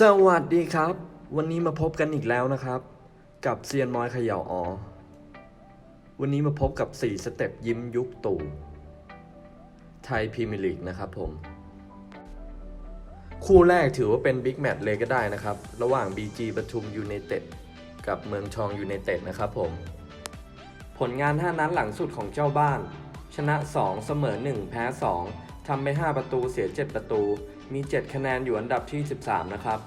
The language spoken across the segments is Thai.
สวัสดีครับ วันนี้มาพบกันอีกแล้วนะครับ กับเซียนมอยเขย่าออวันนี้มาพบกับ 4 สเต็ปยิ้มยุคตู่ไทยพรีเมียร์ลีกนะครับผม คู่แรกถือว่าเป็นบิ๊กแมตช์เลยก็ได้นะครับ ระหว่าง BG ปทุมยูไนเต็ดกับเมืองทองยูไนเต็ดนะครับผม ผลงาน 5 นัดหลังสุดของเจ้าบ้าน ชนะ 2 เสมอ 1 แพ้ 2 ทำไป 5 ประตูเสีย 7 ประตู มี 7 คะแนนอยู่อันดับที่ 13 นะครับ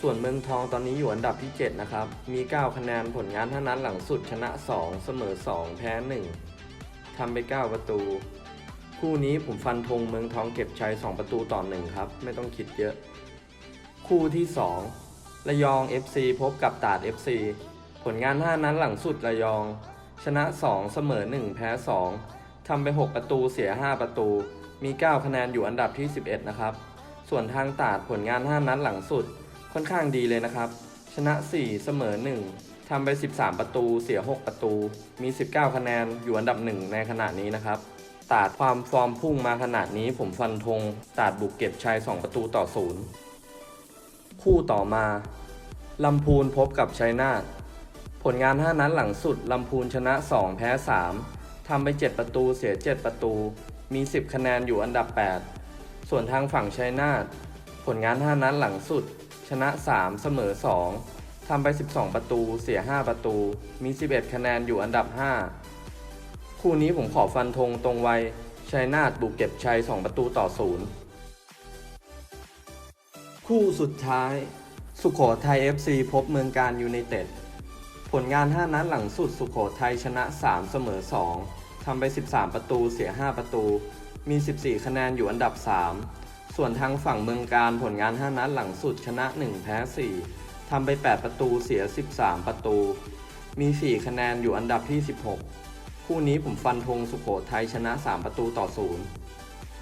ส่วนเมืองทองตอนนี้อยู่อันดับที่ 7 นะครับ มี 9 คะแนนผลงาน5นัดหลังสุดชนะ 2 เสมอ 2 แพ้ 1 ทำไป 9 ประตู คู่นี้ผมฟันธงเมืองทองเก็บชัย 2 ประตูต่อ 1 ครับ ไม่ต้องคิดเยอะ คู่ที่ 2 ระยอง FC พบกับตาด FC ผลงาน5นัดหลังสุดระยอง ชนะ 2 เสมอ 1 แพ้ 2ทำไป 6 ประตูเสีย 5 ประตู มี 9 คะแนนอยู่อันดับที่ 11 นะครับ ส่วนทางตาดผลงาน 5 นัดหลังสุดค่อนข้างดีเลยนะครับ ชนะ 4 เสมอ 1ทำไป 13 ประตู เสีย 6 ประตู มี 19 คะแนนอยู่อันดับ 1 ในขณะนี้นะครับตาดความฟอร์มพุ่งมาขนาดนี้ผมฟันธงตาดบุกเก็บชัย 2 ประตูต่อ 0 คู่ต่อมาลำพูนพบกับชัยนาทผลงาน 5 นัดหลังสุดลำพูนชนะ 2 แพ้ 3 ทำไป 7 ประตูเสีย 7 ประตู มี 10 คะแนนอยู่อันดับ 8 ส่วนทางฝั่งชัยนาทผลงาน 5 นัดหลังสุด ชนะ 3 เสมอ 2 ทำไป 12 ประตูเสีย 5 ประตู มี 11 คะแนนอยู่อันดับ 5 คู่นี้ผมขอฟันธงตรงไวชัยนาทบุกเก็บชัย 2 ประตูต่อ 0 คู่สุดท้าย สุขโขทัย FC พบเมืองการยูไนเต็ด ผลงาน 5 นัดหลังสุดสุขโขทัยชนะ 3 เสมอ 2 ทำไป 13 ประตูเสีย 5 ประตู มี 14 คะแนนอยู่อันดับ 3 ส่วนทางฝั่งเมืองการผลงาน 5 นัดหลังสุดชนะ 1 แพ้ 4 ทำไป 8 ประตูเสีย 13 ประตู มี 4 คะแนนอยู่อันดับที่ 16 คู่นี้ผมฟันธงสุขโขทัยชนะ 3 ประตูต่อ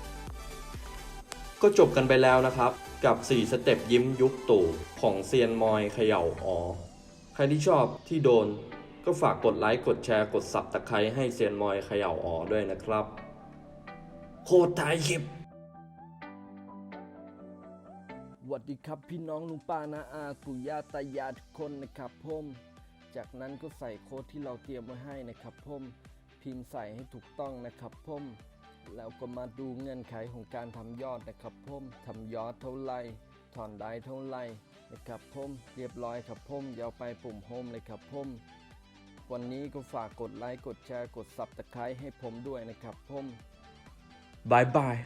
0 ก็จบกันไปแล้วนะครับ กับ 4 สเต็ปยิ้มยุคตู่ของเซียนมอยเขย่าอ๋อ ใครที่ชอบที่โดนก็ฝากกดไลค์ กดแชร์ กดสับตะไคร้ให้เซียนมอยเขย่าออด้วยนะครับ โคตรไทยคลิปสวัสดีครับพี่น้องลุงป้านาอาปู่ย่าตายายทุกคนนะครับผมจากนั้นก็ใส่โค้ดที่เราเตรียมไว้ให้นะครับผมพิมพ์ใส่ให้ถูกต้องนะครับผมแล้วก็มาดูเงื่อนไขของการทำยอดนะครับผมทำยอดเท่าไหร่ ถอนได้เท่าไรนะครับผมเรียบร้อยครับผมเดี๋ยวไปปุ่มโฮมเลยครับผมวันนี้ก็ฝากกดไลค์กดแชร์กดซับตะไคร้ให้ผมด้วยนะครับผมบายบาย